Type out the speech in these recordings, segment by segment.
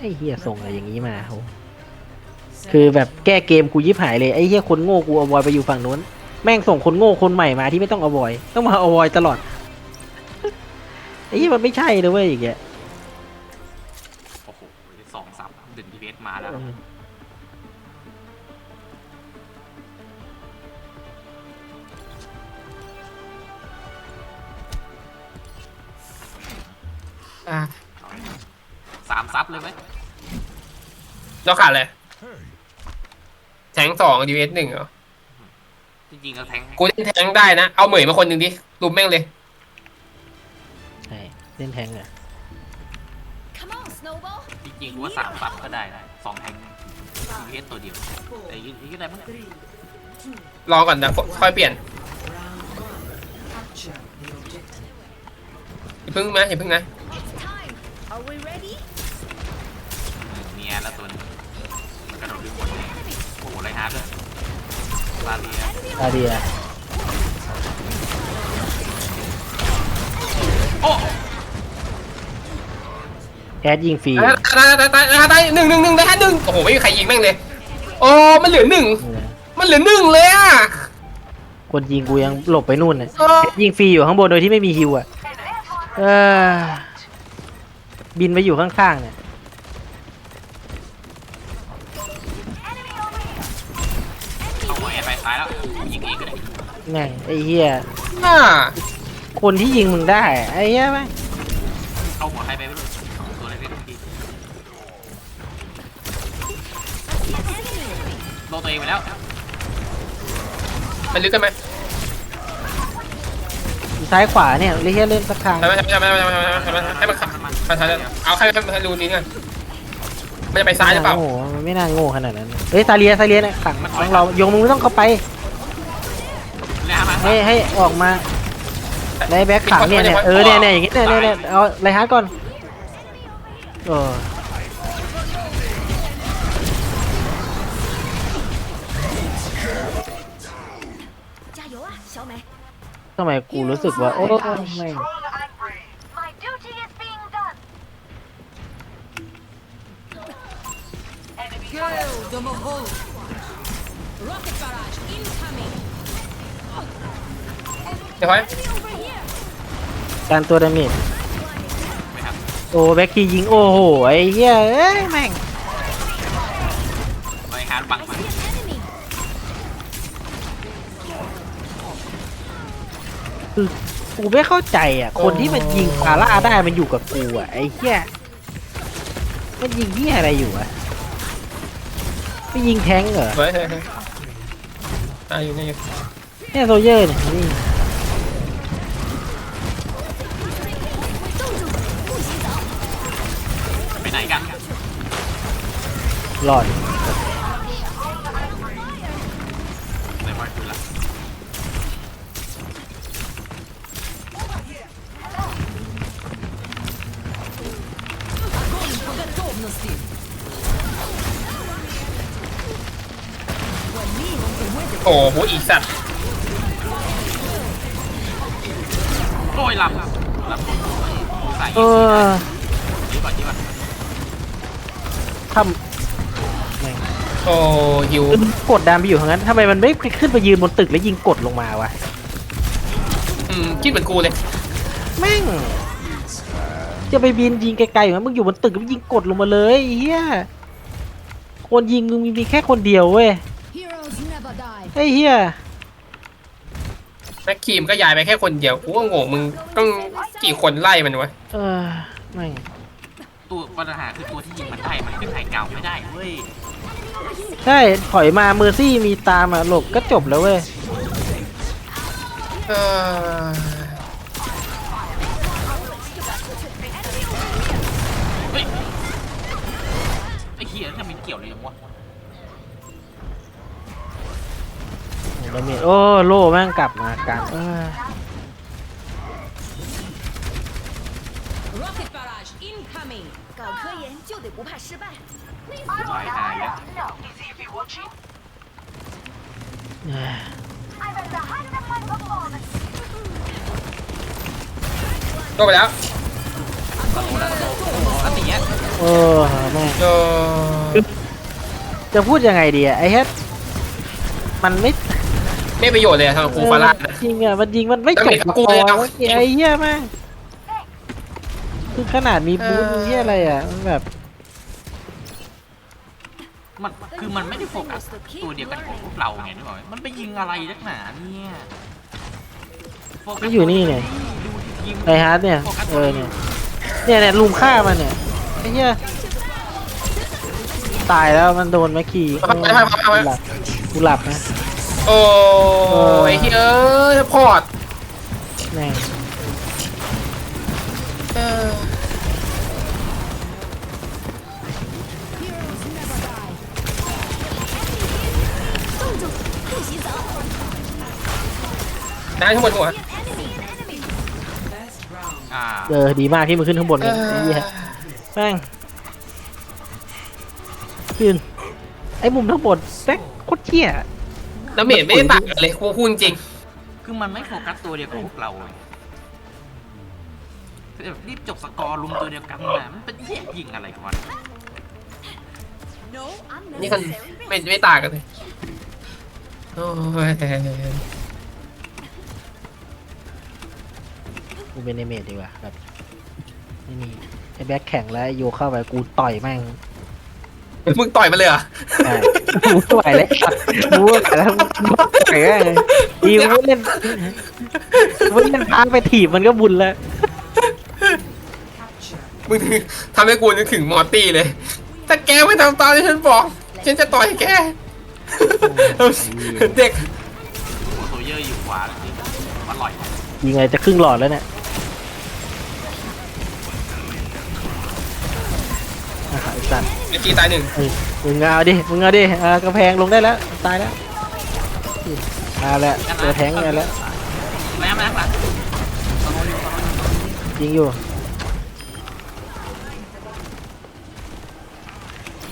ไอ้เฮียส่งอะไรอย่างนี้มาโหคือแบบแก้เกมกูยิบหายเลยไอ้เฮียคนโง่กูเอาบอยไปอยู่ฝั่งนู้น แม่งส่งคนโง่คนใหม่มาที่ไม่ต้องเอาบอย ต้องมาเอาบอยตลอดไอ้เฮียมันไม่ใช่เลยเว้ยอย่างเงี้ยโอ้โหสองสามดึงทีเวสมาแล้วเอออะสามซับเลยไหมเราขาดเลยแทงสองดีเอสหนึ่งเหรอ จริงๆก็แทงกูเล่นแทงได้นะ เอาเหมยมาคนหนึ่งดิลุมแม่งเลย ใช่เล่นแทงอะ Come on, Snowball. จริงๆกูว่าสามซับก็ได้นะสองแทงทีเวสตัวเดียวแต่ยิงยิงก็ได้มั้งรอก่อนนะค่อยเปลี่ยนอย่าเพิ่งนะอย่าเพิ่งนะ It's time. Are we ready? เนียแล้วตัวนึงมันกระโดดดึงหมดเลยโอ้โหไรฮาร์ดเลยลาเลียตาเดียโอ้แอดยิงฟรีตายตายตายตายตายหนึ่งหนึ่งหนึ่งได้แค่หนึ่งโอ้โหไม่มีใครยิงแม่งเลยโอ้มันเหลือหนึ่งเออมันเหลือหนึ่งเลยอะคนยิงกูยังหลบไปนู่นน่ะเออแอดยิงฟรีอยู่ข้างบนโดยที่ไม่มีฮิวอะเออบินไปอยู่ข้างๆเนี่ย แม่งไอ้เหี้ยอ่าคนที่ยิงมึงได้อะไอ้เหี้ยแม่งเอาหัวใครไปไม่รู้ตัวอะไรไม่รู้ทีโดนตัวเองไปแล้ว มันลึกกันไหมซ้ายขวาเนี่ยไอ้เหี้ยเล่นสักทางใช่ไหมใช่ไหมใช่ไหมใช่ไหมใช่ไหมให้มันขับมาทางเอาใครให้มันรูนี้กันมันจะไปซ้ายหรือเปล่าโอ้โหมันไม่น่าโง่ขนาดนั้นเฮ้ยซาเลียซาเลียเนี่ยขังของเราโยงมึงไม่ต้องเข้าไปเนี่ยมา ให้ให้ออกมาในแบ็คขังเนี่ยเนี่ยเออเนี่ยเนี่ยอย่างงี้เนี่ยเนี่ยเอาไล่ฮาร์ดก่อนเออทำไมกูรู้สึกว่า โอ้ยทำไม เดี๋ยวไว้การตัวดาเมจไม่ครับโอ้แบ็คทียิงโอ้โหไอ้เหี้ยเอ้ยแม่งไรฮาร์ดบัง I มัน see an enemy. คือกูไม่เข้าใจอะ คนที่มันยิงพาร่าได้มันอยู่กับกูอะไอ้เหี้ยมันยิงเหี้ยอะไรอยู่อะไม่ยิงแทงก์เหรอเฮ้ยเฮ้ยเฮ้ยอ่าอยู่นี่อยู่เนี่ยโซเยอร์เนี่ยนี่ หลอดเลยบอยคือละโอ้โหอีสัตว์โอ้ยลำลำใส่เออยิงก่อนยิงก่อนทำ แม่งโอ้ยิวคือมันกดดันไปอยู่ทางนั้นทำไมมันไม่ขึ้นไปยืนบนตึกแล้วยิงกดลงมาวะอืมคิดเหมือนกูเลย แม่งจะไปบินยิงไกลๆอยู่นั้นมึงอยู่บนตึกแล้วยิงกดลงมาเลยไอ้เฮียคนยิงมึงมีแค่คนเดียวเว้ย Heroes never die. ไอ้เฮียแม็กคีมก็ย้ายไปแค่คนเดียว กูก็งงมึงต้องกี่คนไล่มันวะ เออแม่งตัวปัญหาคือตัวที่ยิงมันได้มันขึ้นไฮเก่าไม่ได้เว้ย ใช่ถอยมาเมอร์ซี่มีตามอะหลบก็จบแล้วเว้ยเออเฮ้ยไอ้เหี้ยจะมีเกี่ยวเลยยังวะดาเมจโอ้โล่แม่งกลับมากลางเออ Rocket barrage incoming. 搞科研就得不怕失败。 ตายหายแล้ว No. Is he watching? เอ้ย I'm at the height of my performance. ก็ไปแล้ว แล้วตีเนี้ย เออแม่ง เออ จะพูดยังไงดีอะไอ้เฮ็ดมันไม่ ไม่ประโยชน์เลยอะทางกูฟาร่านะ จริงอะมันยิงมันไม่จบ แล้วมีกูเลย คอ เอา เมื่อกี้ไอ้เหี้ยแม่ง คือขนาดมีบูธเออมีเหี้ยอะไรอะมันแบบ มันคือมันไม่ได้โฟกัสตัวเดียวกันของพวกเราไงนึกออกไหมมันไปยิงอะไรนักหนาเนี่ยโฟกัสมันอยู่นี่เนี่ยดูยิงไอฮาร์ดเนี่ย โฟกัสเออเนี่ย เนี่ยเนี่ยลุมฆ่ามันเนี่ยไอ้เหี้ยตายแล้วมันโดนแม็กคีเอาไปเอาไปเอาไปกูหลับกูหลับนะโอ้ยเฮ้ยพอร์ตแม่ง ได้ทั้งหมดหัวอ่าเออดีมากที่มึงขึ้นข้างบนเอเนี่ยไอ้อเหี้ยแม่งขึ้นไอ้มุมทั้างบนแม่งโคตรเชี่ยแล้วเมดไม่ได้ต่างกันเลยกูพูดจริง คือมันไม่โฟกัสตัวเดียวกับพวกเราเลยคือแบบรีบจบสกอร์ลุมตัวเดียวกันนะมันเป็นเหี้ยยิงอะไรกันวะ นี่คนไม่ไม่ต่างกันเลยโอ้ย กูเป็นในเมดดีกว่าแบบไม่มีไอ้แบ็คแข่งแล้วไอ้โยเข้าไปกูต่อยแม่งมึงต่อยมาเลยเหรอใช่กูต่อยแล้วกูต่อยแล้วกูต่อยแม่งดีกูไม่เล่นกูไม่เล่นพาไปถีบมันก็บุญแล้วมึงทำให้กูนึกถึงมอร์ตี้เลย ถ้าแกไม่ทำตามที่ฉันบอก ฉันจะต่อยแก เด็กโอ้โซเยอร์อยู่ขวาจริงอร่อย ยิงไงจะครึ่งหลอดแล้วเนี่ย สัตว์เมื่อกี้ตายหนึ่งเฮ้ยมึงเอาดิ มึงเอาดิอ่ากระแพงลงได้แล้ว ตายแล้วมาแล้วตัวแทงมาแล้วแม่แม่หลังยิงอยู่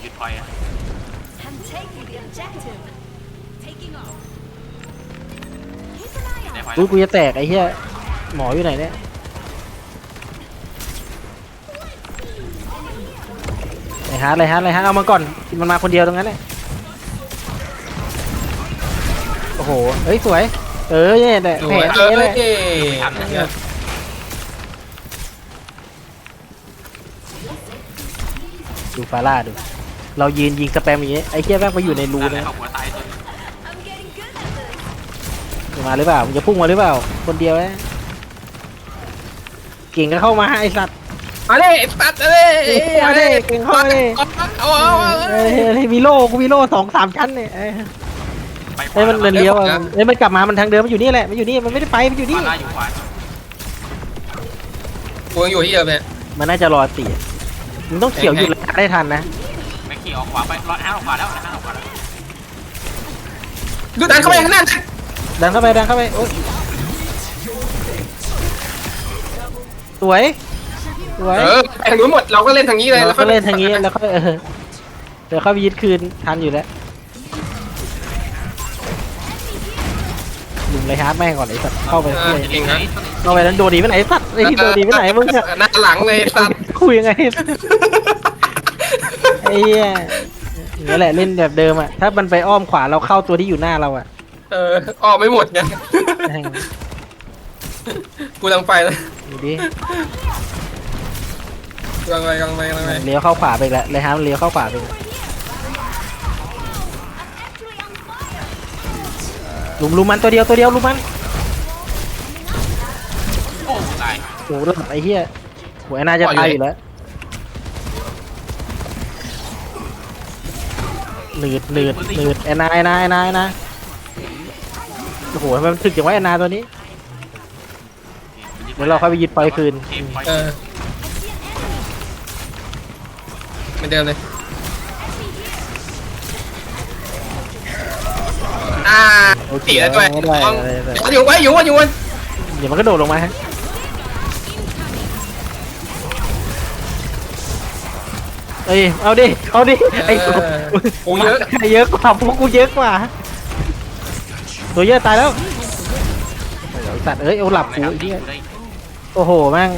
หยุดปล่อยอะ I'm taking the objective. Taking off. Keep an eye ได้ out. พอยอุ้ยกูจะแตกไอ้เหี้ยหมออยู่ไหนเนี่ย ไอ้ ฮาร์ดเลยฮาร์ดเลยฮาร์ดเอามาก่อนมันมาคนเดียวตรงนั้นเลยโอ้โหเฮ้ยสวย เออเนี่ยแหละสแผลวยเจ๊เลยเอ้ยดูฟาร่าดู เรายืนยิงสแปมอย่างงี้ไอ้เหี้ยแม่งไปอยู่ในรูนะมาหรือเปล่ามึงจะพุ่งมาหรือเปล่า คนเดียวนะเก่งก็เข้ามาไอสัตว์ มาเลยตัดเลยเอาดิเก่งเข้ามาดิเอาเอาเอาเอ้ยเฮ้ยมีโล่กูมีโล่สองสามชั้นเนี่ยเอ้ยไปขวาเฮ้ยมันมันแล้วเลี้ยวอะเฮ้ยมันกลับมามันทางเดิมมันอยู่นี่แหละมันอยู่นี่มันไม่ได้ไปมันอยู่ขนี่วาล่าอยู่ขวากูยังอยู่ที่เดิมเนี่ยมันน่าจะรอตีมึงต้องเขียวหยุดระยะได้ทันนะแม็กกี้ออกขวาไปรอดอ้าออกขวาแล้วอ้าออกขวาแล้วดูดันเข้าไปข้างหน้าดันเข้าไปดันเข้าไปโอ๊ยสวย สวยเออไปทางนู้นหมดเราก็เล่นทางนี้เลยเราก็เล่นทางนี้แล้วก็เออเดี๋ยวเข้าไปยึดคืนทันอยู่แล้วลุมเลยฮาร์ดแม่งก่อนไอ้สัตว์เข้าไปเอเข้าอไปเก่งนะเอาไปนั้นโดดหนีไปไหนสัตว์ไอ้ที่โดดหนีไปไหนมึงอะหน้าหลังเลยสัตว์คุยยังไงไอ้เหี้ยอย่างนี้แหละเล่นแบบเดิมอะถ้ามันไปอ้อมขวาเราเข้าตัวที่อยู่หน้าเราอะเออออกไม่หมดไงแม่งกูกำลังไปเลยดูดิ กำลังไปกำลังไปกำลังไปเลี้ยวเข้าขวาไปอีกแล้วเลยฮะมันเลี้ยวเข้าขวาไปอีกแล้วลุมลุมมันตัวเดียวตัวเดียวลุมมันโอ้ตายโอ้โหไอ้เหี้ยหัวไอ้น่าจะตายอยู่แล้วหนืดหนืดหนืดแอนนาแอนนาแอนนาแอนนาโอ้โหทำไมมันถึกอย่างว่าแอนนาตัวนี้เดี๋ยวเราเข้าไปยึดปล่อยคืนเกมปล่อยเออ เหมือนเดิมเลยอ่าโอเคตีแล้วด้วยได้ได้ได้อยู่ไว้อยู่ไว้อยู่ไว้เดี๋ยวมันก็โดดลงมาฮะเอ้ยเอาดิ เอาดิ ไอ้เอกูอกูเยอะใครเยอะกว่าพวกกูเยอะกว่า ตัวเยอะตายแล้วโอ้โหไอ้สัตว์เอ้ยเอาหลับกูไอ้เหี้ยได้โอ้โหแม่ง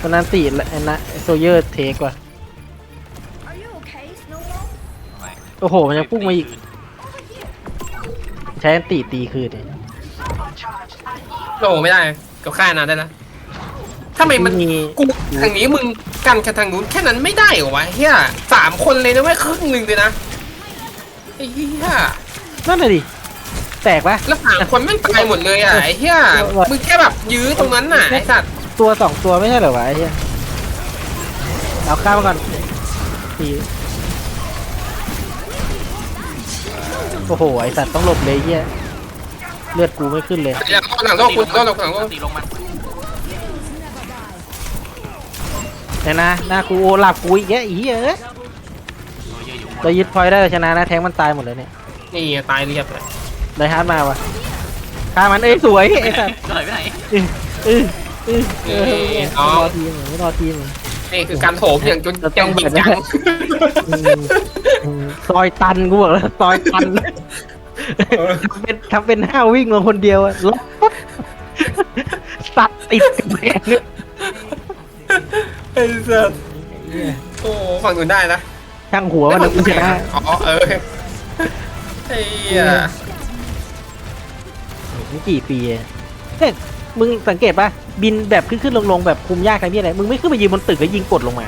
ตอนนั้นตีละไอ้นะโซเยอร์เทกว่ะ โอ้โห มันยังพุ่งมาอีก ใช้อันตีตีคืนเนี่ยโลไม่ได้ก็ฆ่านานได้นะทำไมมันมีกูทางนี้มึงกันกับทางนู้นแค่นั้นไม่ได้เหรอวะเฮียสามคนเลยนะเว้ยครึ่งหนึ่งเลยนะไอ้เฮียนั่นเลยดิแตกปะแล้วสามคนไม่งตายหมดเลยอะไอ้เฮียมึงแค่แบบยื้อตรงนั้นน่ะไอ้สัตว์ตัวสองตัวไม่ใช่เหรอวะไอ้เหี้ยเอาข้ามมาก่อนที โอ้โห ไอสัตว์ต้องหลบเลยไอ้เหี้ยเลือดกูไม่ขึ้นเลยหลังหลังโลกคุณโลกหลังโลกตีลงมันชนะหน้ากูโอหลับกูอีกแกไอ้เหี้ยเอ้ยตัวเยอะอยู่เรายึดพอยต์ได้เราชนะนะแทงมันตายหมดเลยเนี่ยนี่ตายเรียบเลยไดฮาร์ดมาวะฆ่ามันเอ้ยสวยไอ้สัตว์ ถอยไปไหนอื้ออื้ออื้อเออไม่รอทีมไม่รอทีม นี่คือการโถมอย่างจนอย่างจริงจังอืมอืมซอยตันกูบอกแล้วซอยตันทำเป็นทำเป็นห้าววิ่งมาคนเดียวอะล็อกปุ๊บสัตว์ติดกำแพงเนี่ยไอ้สัสโอ้ฝั่งนู้นได้นะช่างหัวมันนะกูชนะอ๋อเออไอ้เหี้ยนี่กี่ปีอะเฮ้ยมึงสังเกตปะ บินแบบขึ้นขึ้นลงลงแบบคุมยากไงพี่อะไรมึงไม่ขึ้นไปยืนบนตึกแล้วยิงกดลงมา